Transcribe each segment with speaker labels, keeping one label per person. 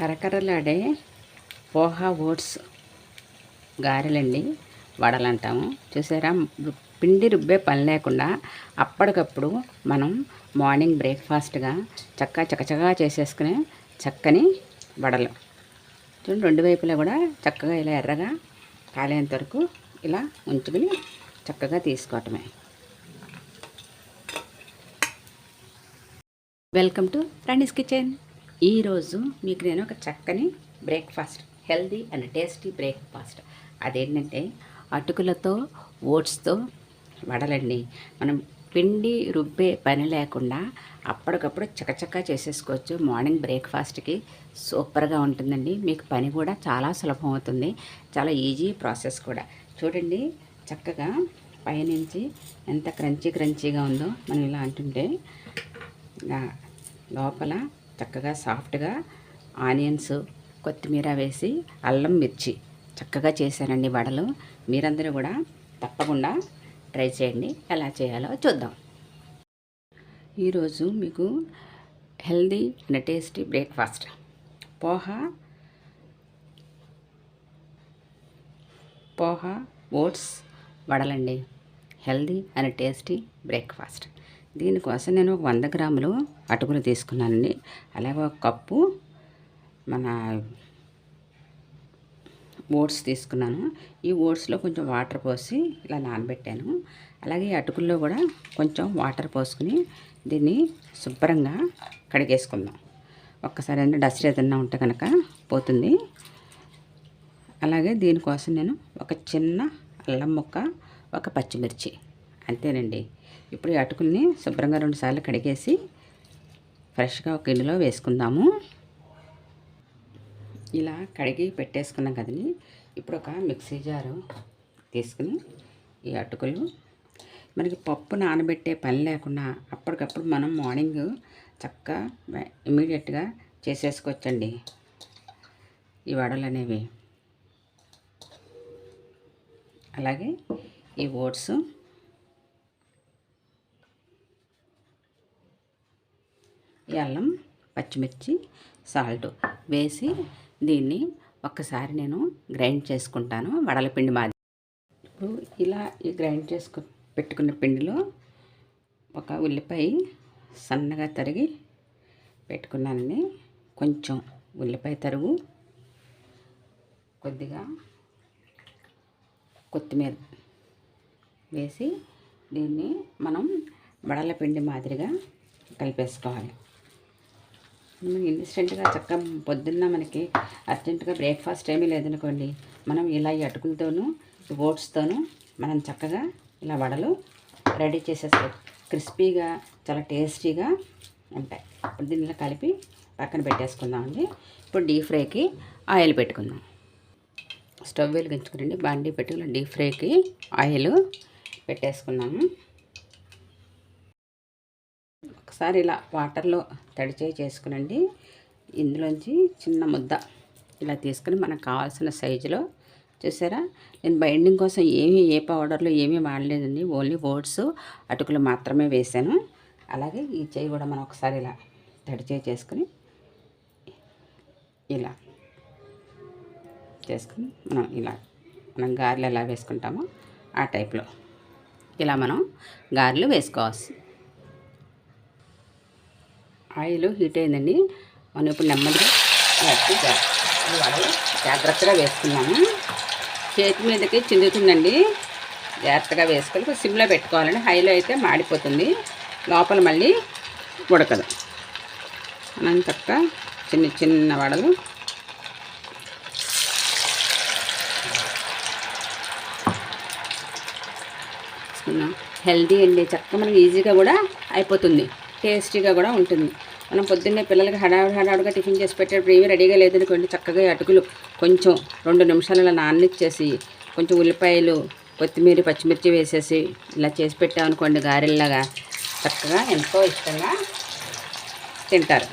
Speaker 1: కరకరలాడే పోహా ఓట్స్ గారెలండి వడలు అంటాము చూసారా పిండి రుబ్బే పని లేకుండా అప్పటికప్పుడు మనం మార్నింగ్ బ్రేక్ఫాస్ట్గా చక్క చకచకా చేసేసుకునే చక్కని వడలు. చూడండి రెండు వైపులా కూడా చక్కగా ఇలా ఎర్రగా కాలేంత వరకు ఇలా ఉంచుకుని చక్కగా తీసుకోవటమే. Welcome to Rani's kitchen. ఈరోజు మీకు నేను ఒక చక్కని breakfast healthy and tasty breakfast. అదేంటంటే అటుకులతో ఓట్స్తో వడలండి. మనం పిండి రుబ్బే పని లేకుండా అప్పటికప్పుడు చకచకా చేసేసుకోవచ్చు. మార్నింగ్ బ్రేక్ఫాస్ట్కి సూపర్గా ఉంటుందండి. మీకు పని కూడా చాలా సులభం అవుతుంది. చాలా ఈజీ ప్రాసెస్ కూడా. చూడండి చక్కగా పైనుంచి ఎంత క్రంచీ క్రంచీగా ఉందో మనం ఇలా అంటుంటే లోపల చక్కగా సాఫ్ట్గా ఆనియన్స్ కొత్తిమీర వేసి అల్లం మిర్చి చక్కగా చేశానండి వడలు. మీరందరూ కూడా తప్పకుండా ట్రై చేయండి. ఎలా చేయాలో చూద్దాం. ఈరోజు మీకు healthy and tasty breakfast. Poha poha oats వడలండి. Healthy and tasty breakfast. దీనికోసం నేను ఒక వంద గ్రాములు అటుకులు తీసుకున్నానండి. అలాగే ఒక కప్పు మన ఓట్స్ తీసుకున్నాను. ఈ ఓట్స్లో కొంచెం వాటర్ పోసి ఇలా నానబెట్టాను. అలాగే ఈ అటుకుల్లో కూడా కొంచెం వాటర్ పోసుకుని దీన్ని శుభ్రంగా కడిగేసుకుందాం. ఒక్కసారి అంటే డస్ట్ ఏదన్నా ఉంటే కనుక పోతుంది. అలాగే దీనికోసం నేను ఒక చిన్న అల్లం ముక్క ఒక పచ్చిమిర్చి అంతేనండి. ఇప్పుడు ఈ అటుకుల్ని శుభ్రంగా రెండుసార్లు కడిగేసి ఫ్రెష్గా ఒక గిన్నెలో వేసుకుందాము. ఇలా కడిగి పెట్టేసుకున్నాం కదండి. ఇప్పుడు ఒక మిక్సీ జారు తీసుకుని ఈ అటుకులు. మనకి పప్పు నానబెట్టే పని లేకుండా అప్పటికప్పుడు మనం మార్నింగ్ చక్కగా ఇమీడియట్గా చేసేసుకోవచ్చండి. ఈ వడలు అనేవి. అలాగే ఈ ఓట్స్ అల్లం పచ్చిమిర్చి సాల్ట్ వేసి దీన్ని ఒక్కసారి నేను గ్రైండ్ చేసుకుంటాను. వడల పిండి మాది ఇప్పుడు ఇలా ఈ గ్రైండ్ చేసుకు పెట్టుకున్న పిండిలో ఒక ఉల్లిపాయ సన్నగా తరిగి పెట్టుకున్నానండి. కొంచెం ఉల్లిపాయ తరుగు కొద్దిగా కొత్తిమీర వేసి దీన్ని మనం వడల పిండి మాదిరిగా కలిపేసుకోవాలి. ఇన్స్టెంట్గా చక్కగా పొద్దున్న మనకి అర్జెంటుగా బ్రేక్ఫాస్ట్ ఏమీ లేదనుకోండి మనం ఇలా ఈ అటుకులతోనూ ఓట్స్తోనూ మనం చక్కగా ఇలా వడలు రెడీ చేసేస్తాం. క్రిస్పీగా చాలా టేస్టీగా ఉంటాయి. ఇప్పుడు దీనిలో కలిపి పక్కన పెట్టేసుకుందామండి ఇప్పుడు డీప్ ఫ్రైకి ఆయిల్ పెట్టుకుందాం. స్టవ్ వెలిగించుకునండి బండి పెట్టుకుని డీప్ ఫ్రైకి ఆయిల్ పెట్టేసుకున్నాము ఒకసారి ఇలా వాటర్లో తడిచే చేసుకునండి. ఇందులోంచి చిన్న ముద్ద ఇలా తీసుకుని మనకు కావాల్సిన సైజులో చూసారా? నేను బైండింగ్ కోసం ఏమీ ఏ పౌడర్లు ఏమీ వాడలేదండి. ఓన్లీ ఓట్స్ అటుకులు మాత్రమే వేసాను అలాగే ఈ చేయి కూడా మనం ఒకసారి ఇలా తడిచే చేసుకుని ఇలా చేసుకుని మనం ఇలా మనం గారెలు ఎలా వేసుకుంటామో ఆ టైప్లో ఇలా మనం గారెలు వేసుకోవాల్సి ఆయిల్ హీట్ అయిందండి. మనం ఇప్పుడు నెమ్మదిగా వేసి జాగ్రత్తగా వేసుకున్నాము చేతి మీదకి చిందుతుందండి. జాగ్రత్తగా వేసుకొని సిమ్లో పెట్టుకోవాలండి. హైలో అయితే మాడిపోతుంది. లోపల మళ్ళీ ఉడకదు. మనం తక్క చిన్న చిన్న వడలు. హెల్దీ అండి. చక్కగా మనకి ఈజీగా కూడా అయిపోతుంది. టేస్టీగా కూడా ఉంటుంది. మనం పొద్దున్నే పిల్లలకి హడావుడి హడావుడిగా టిఫిన్ చేసి పెట్టేటప్పుడు ఏమీ రెడీగా లేదనుకోండి చక్కగా అటుకులు కొంచెం రెండు నిమిషాలలో నాన్నిచ్చేసి కొంచెం ఉల్లిపాయలు కొత్తిమీర పచ్చిమిర్చి వేసేసి ఇలా చేసి పెట్టామనుకోండి గారెల్లాగా చక్కగా ఎంతో ఇష్టంగా తింటారు.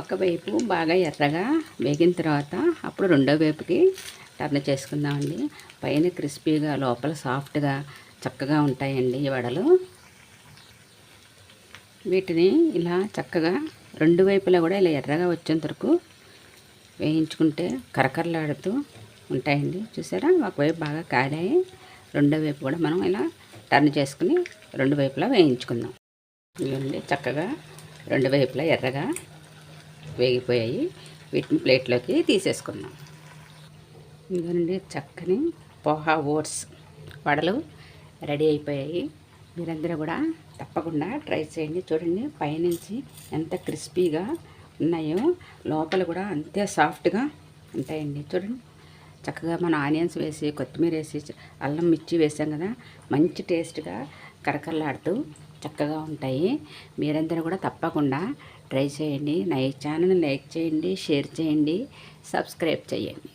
Speaker 1: ఒకవైపు బాగా ఎర్రగా వేగిన తర్వాత అప్పుడు రెండో వైపుకి టర్న్ చేసుకుందామండి. పైన క్రిస్పీగా లోపల సాఫ్ట్గా చక్కగా ఉంటాయండి ఈ వడలు. వీటిని ఇలా చక్కగా రెండు వైపులా కూడా ఇలా ఎర్రగా వచ్చేంత వరకు వేయించుకుంటే కరకరలాడుతూ ఉంటాయండి. చూసారా? ఒకవైపు బాగా కాలాయి రెండో వైపు కూడా మనం ఇలా టర్న్ చేసుకుని రెండు వైపులా వేయించుకుందాం. ఇవ్వండి చక్కగా రెండు వైపులా ఎర్రగా వేగిపోయాయి. వీటిని ప్లేట్లోకి తీసేసుకుందాం. ఇదిగోనండి చక్కని పోహా ఓట్స్ వడలు రెడీ అయిపోయాయి. మీరందరూ కూడా తప్పకుండా ట్రై చేయండి. చూడండి పైనుంచి ఎంత క్రిస్పీగా ఉన్నాయో లోపల కూడా అంతే సాఫ్ట్గా ఉంటాయండి. చూడండి చక్కగా మనం ఆనియన్స్ వేసి కొత్తిమీర వేసి అల్లం మిర్చి వేసాం కదా మంచి టేస్ట్గా కరకరలాడుతూ చక్కగా ఉంటాయి. మీరందరూ కూడా తప్పకుండా ట్రై చేయండి. నా ఛానల్ లైక్ చేయండి షేర్ చేయండి సబ్స్క్రైబ్ చేయండి.